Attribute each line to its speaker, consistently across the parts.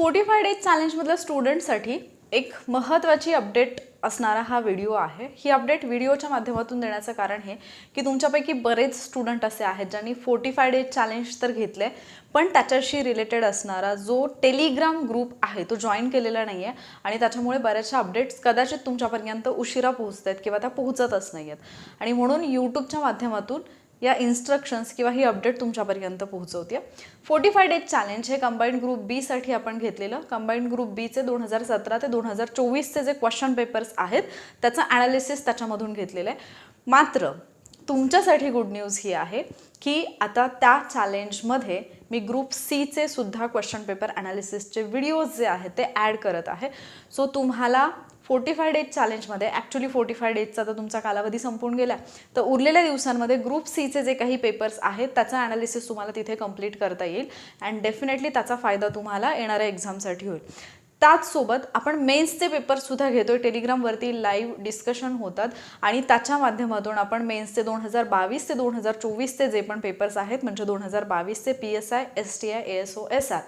Speaker 1: Forty days चॅलेंजमधल्या स्टुडंटसाठी एक महत्त्वाची अपडेट असणारा हा व्हिडिओ आहे. ही अपडेट व्हिडिओच्या माध्यमातून देण्याचं कारण हे की तुमच्यापैकी बरेच स्टुडंट असे आहेत ज्यांनी फोर्टी फाय डेज चॅलेंज तर घेतले पण त्याच्याशी रिलेटेड असणारा जो टेलिग्राम ग्रुप आहे तो जॉईन केलेला नाही आहे आणि त्याच्यामुळे बऱ्याचशा अपडेट्स कदाचित तुमच्यापर्यंत उशिरा पोहोचत आहेत किंवा त्या पोहोचतच नाही आहेत आणि म्हणून यूट्यूबच्या माध्यमातून या इन्स्ट्रक्शन्स किंवा ही अपडेट तुमच्यापर्यंत पोहोचवते. फोर्टी फाय डेज चॅलेंज हे कंबाईंड ग्रुप बीसाठी आपण घेतलेलं. कंबाईंड ग्रुप बीचे दोन हजार सतरा ते दोन हजार चोवीसचे जे क्वेश्चन पेपर्स आहेत त्याचं ॲनालिसिस त्याच्यामधून घेतलेलं आहे. मात्र तुमच्यासाठी गुड न्यूज ही आहे की आता त्या चॅलेंजमध्ये मी ग्रुप सीचे सुद्धा क्वेश्चन पेपर ॲनालिसिसचे व्हिडिओज जे आहेत ते ॲड करत आहे. सो तुम्हाला फोर्टी फाय डेज चॅलेंजमध्ये ॲक्च्युली फोर्टी फाय डेजचा तर तुमचा कालावधी संपून गेला. तर उरलेल्या दिवसांमध्ये ग्रुप सीचे जे काही पेपर्स आहेत त्याचा ॲनालिसिस तुम्हाला तिथे कंप्लीट करता येईल अँड डेफिनेटली त्याचा फायदा तुम्हाला येणाऱ्या एक्झामसाठी होईल. त्याचसोबत आपण मेन्सचे पेपरसुद्धा आहे टेलिग्रामवरती लाईव्ह डिस्कशन होतात आणि त्याच्या माध्यमातून आपण मेन्सचे दोन हजार बावीस ते दोन हजार चोवीसचे जे पण पेपर्स आहेत म्हणजे दोन हजार बावीसचे P S I S T I A S O S R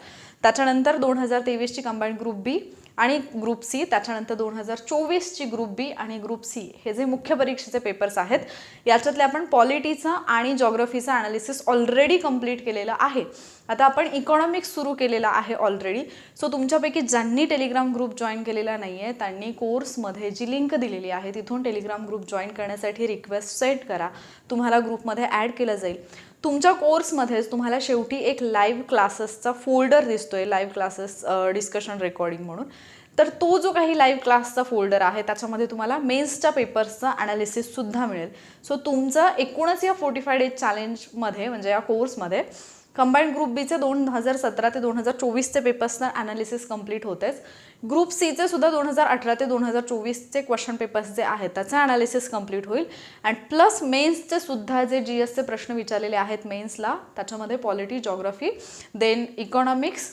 Speaker 1: त्याच्यानंतर दोन हजार तेवीसची कंबाईंड ग्रुप बी आणि ग्रुप सी त्याच्यानंतर दोन हजार चोवीसची ग्रुप बी आणि ग्रुप सी हे जे मुख्य परीक्षेचे पेपर्स आहेत याच्यातले आपण पॉलिटीचं आणि जॉग्रफीचं ॲनालिसिस ऑलरेडी कंप्लीट केलेलं आहे. आता आपण इकॉनॉमिक्स सुरू केलेला आहे ऑलरेडी सो तुमच्यापैकी ज्यांनी टेलिग्राम ग्रुप जॉईन केलेला नाही आहे त्यांनी कोर्समध्ये जी लिंक दिलेली आहे तिथून टेलिग्राम ग्रुप जॉईन करण्यासाठी रिक्वेस्ट सेट करा. तुम्हाला ग्रुपमध्ये ॲड केलं जाईल. तुमच्या कोर्समध्येच तुम्हाला शेवटी एक लाईव्ह क्लासेसचा फोल्डर दिसतो आहे लाईव्ह क्लासेस डिस्कशन रेकॉर्डिंग म्हणून. तर तो जो काही लाईव्ह क्लासचा फोल्डर आहे त्याच्यामध्ये तुम्हाला मेन्सच्या पेपर्सचा ॲनालिसिससुद्धा मिळेल. सो तुमचं एकूणच या फोर्टी फाय डेज चॅलेंजमध्ये म्हणजे या कोर्समध्ये कंबाईंड ग्रुप बीचे दोन हजार सतरा ते दोन हजार चोवीसचे पेपर्सनं ॲनालिसिस कंप्लीट होतेच. ग्रुप सीचे सुद्धा दोन हजार अठरा ते दोन हजार चोवीसचे क्वेश्चन पेपर्स जे आहेत त्याचं ॲनालिसिस कंप्लीट होईल. अँड प्लस मेन्सचे सुद्धा जे जी एसचे प्रश्न विचारलेले आहेत मेन्सला त्याच्यामध्ये polity geography then economics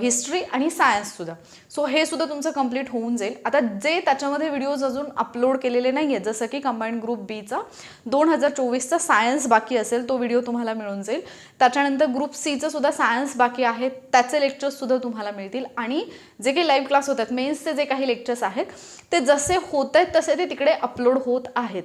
Speaker 1: history आणि सायन्ससुद्धा सो हे सुद्धा तुमचं कंप्लीट होऊन जाईल. आता जे त्याच्यामध्ये व्हिडिओज अजून अपलोड केलेले नाही आहेत जसं की कंबाईंड ग्रुप बीचा दोन हजार चोवीसचा सायन्स बाकी असेल तो व्हिडिओ तुम्हाला मिळून जाईल. त्याच्यानंतर ग्रुप सीचं सुद्धा सायन्स बाकी आहे त्याचे लेक्चर्ससुद्धा तुम्हाला मिळतील. आणि जे काही लाईव्ह क्लास होतात मेन्सचे जे काही लेक्चर्स आहेत ते जसे होत आहेत तसे ते तिकडे अपलोड होत आहेत.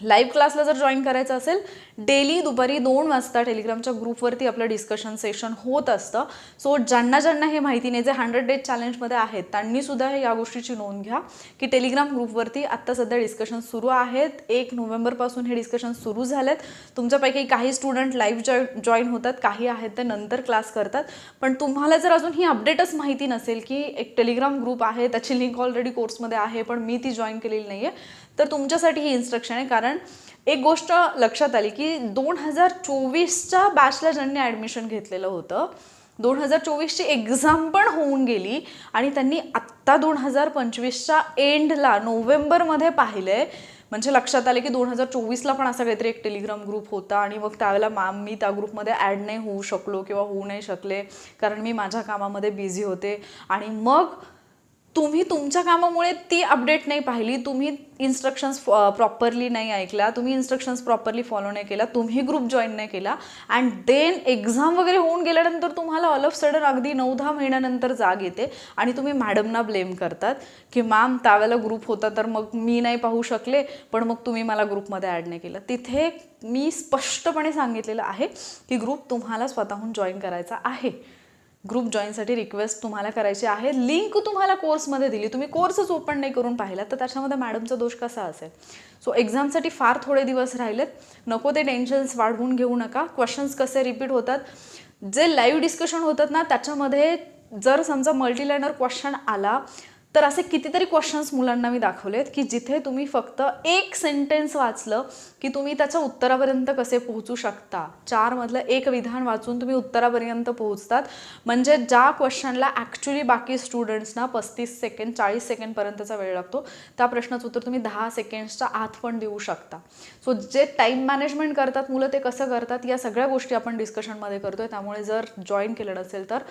Speaker 1: लाईव्ह क्लासला जर जॉईन करायचं असेल डेली दुपारी दोन वाजता टेलिग्रामच्या ग्रुपवरती आपलं डिस्कशन सेशन होत असतं. सो ज्यांना ज्यांना हे माहिती नाही जे हंड्रेड डेज चॅलेंजमध्ये आहेत त्यांनी सुद्धा या गोष्टीची नोंद घ्या. की टेलिग्राम ग्रुपवरती आत्ता सध्या डिस्कशन सुरू आहेत. एक नोव्हेंबरपासून हे डिस्कशन सुरू झालेत. तुमच्यापैकी काही स्टुडंट लाईव्ह जॉ जॉईन होतात काही आहेत ते नंतर क्लास करतात. पण तुम्हाला जर अजून ही अपडेटच माहिती नसेल की एक टेलिग्राम ग्रुप आहे त्याची लिंक ऑलरेडी कोर्समध्ये आहे पण मी ती जॉईन केलेली नाही आहे तर तुमच्यासाठी ही इन्स्ट्रक्शन आहे. कारण एक गोष्ट लक्षात आली की दोन हजार चोवीसच्या बॅचला ज्यांनी ॲडमिशन घेतलेलं होतं. दोन हजार चोवीसची एक्झाम पण होऊन गेली आणि त्यांनी आत्ता दोन हजार पंचवीसच्या एंडला नोव्हेंबरमध्ये पाहिलं म्हणजे लक्षात आले की दोन हजार चोवीसला पण असा काहीतरी एक टेलिग्राम ग्रुप होता आणि मग त्यावेळेला मॅम मी त्या ग्रुपमध्ये ॲड नाही होऊ शकलो किंवा होऊ नाही शकले कारण मी माझ्या कामामध्ये बिझी होते. आणि मग तुम्ही तुमच्या कामामुळे ती अपडेट नाही पाहिली तुम्ही इन्स्ट्रक्शन्स प्रॉपरली नाही ऐकल्या तुम्ही इन्स्ट्रक्शन्स प्रॉपरली फॉलो नाही केला तुम्ही ग्रुप जॉईन नाही केला अँड देन एक्झाम वगैरे होऊन गेल्यानंतर तुम्हाला ऑल ऑफ सडन अगदी नऊ दहा महिन्यानंतर जाग येते आणि तुम्ही मॅडमना ब्लेम करतात की मॅम त्यावेळेला ग्रुप होता तर मग मी नाही पाहू शकले पण मग तुम्ही मला ग्रुपमध्ये ॲड नाही केलं. तिथे मी स्पष्टपणे सांगितलेलं आहे की ग्रुप तुम्हाला स्वतःहून जॉईन करायचा आहे. ग्रुप जॉईनसाठी रिक्वेस्ट तुम्हाला करायची आहे. लिंक तुम्हाला कोर्समध्ये दिली. तुम्ही कोर्सच ओपन नाही करून पाहिला तर त्याच्यामध्ये मॅडमचा दोष कसा असेल? सो एक्झामसाठी फार थोडे दिवस राहिलेत. नको ते टेन्शन्स वाढवून घेऊ नका. क्वेश्चन्स कसे रिपीट होतात? जे लाईव्ह डिस्कशन होतात ना त्याच्यामध्ये जर समजा मल्टीलायनर क्वेश्चन आला तर असे कितीतरी क्वेश्चन्स मुलांना मी दाखवलेत की जिथे तुम्ही फक्त एक सेंटेन्स वाचलं की तुम्ही त्याच्या उत्तरापर्यंत कसे पोहोचू शकता? चारमधलं एक विधान वाचून तुम्ही उत्तरापर्यंत पोहोचतात. म्हणजे ज्या क्वेश्चनला ॲक्च्युली बाकी स्टुडंट्सना पस्तीस सेकंड चाळीस सेकंडपर्यंतचा वेळ लागतो त्या प्रश्नाचं उत्तर तुम्ही दहा सेकंड्सच्या आत पण देऊ शकता. सो जे टाईम मॅनेजमेंट करतात मुलं ते कसं करतात? या सगळ्या गोष्टी आपण डिस्कशनमध्ये करतोय. त्यामुळे जर जॉईन केलं नसेल तर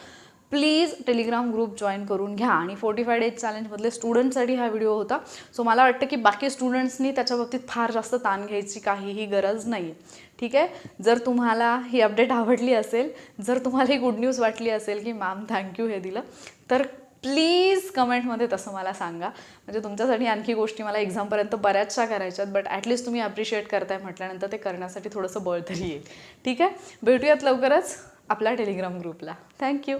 Speaker 1: प्लीज टेलिग्राम ग्रुप जॉईन करून घ्या. आणि फोर्टी फाय डेज चॅलेंजमधले स्टुडंटसाठी हा व्हिडिओ होता. सो मला वाटतं की बाकी स्टुडंट्सनी त्याच्या बाबतीत फार जास्त ताण घ्यायची काहीही गरज नाही ठीक आहे? जर तुम्हाला ही अपडेट आवडली असेल जर तुम्हाला ही गुड न्यूज वाटली असेल की मॅम थँक्यू हे दिलं तर प्लीज कमेंटमध्ये तसं मला सांगा. म्हणजे तुमच्यासाठी आणखी गोष्टी मला एक्झामपर्यंत बऱ्याचशा करायच्यात बट ॲटलिस्ट तुम्ही अप्रिशिएट करताय म्हटल्यानंतर ते करण्यासाठी थोडंसं बळ तरी येईल. ठीक आहे? भेटूयात लवकरच आपल्या टेलिग्राम ग्रुपला. थँक्यू